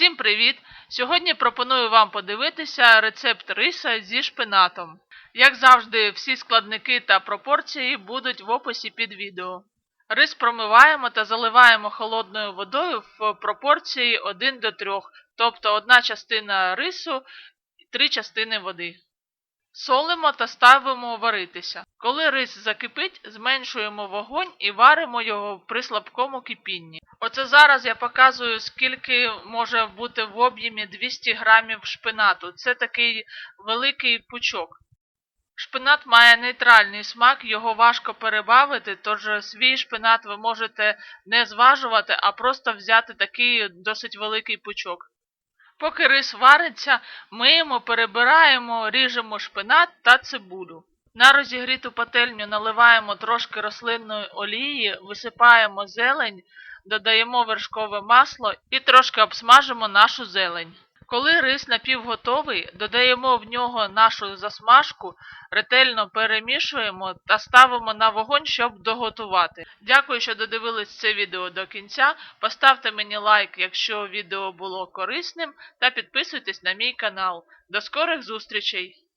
Всім привіт! Сьогодні пропоную вам подивитися рецепт риса зі шпинатом. Як завжди, всі складники та пропорції будуть в описі під відео. Рис промиваємо та заливаємо холодною водою в пропорції 1 до 3, тобто одна частина рису і 3 частини води. Солимо та ставимо варитися. Коли рис закипить, зменшуємо вогонь і варимо його при слабкому кипінні. Оце зараз я показую, скільки може бути в об'ємі 200 грамів шпинату. Це такий великий пучок. Шпинат має нейтральний смак, його важко перебавити, тож свій шпинат ви можете не зважувати, а просто взяти такий досить великий пучок. Поки рис вариться, миємо, перебираємо, ріжемо шпинат та цибулю. На розігріту пательню наливаємо трошки рослинної олії, висипаємо зелень, додаємо вершкове масло і трошки обсмажимо нашу зелень. Коли рис напівготовий, додаємо в нього нашу засмажку, ретельно перемішуємо та ставимо на вогонь, щоб доготувати. Дякую, що додивились це відео до кінця. Поставте мені лайк, якщо відео було корисним, та підписуйтесь на мій канал. До скорих зустрічей!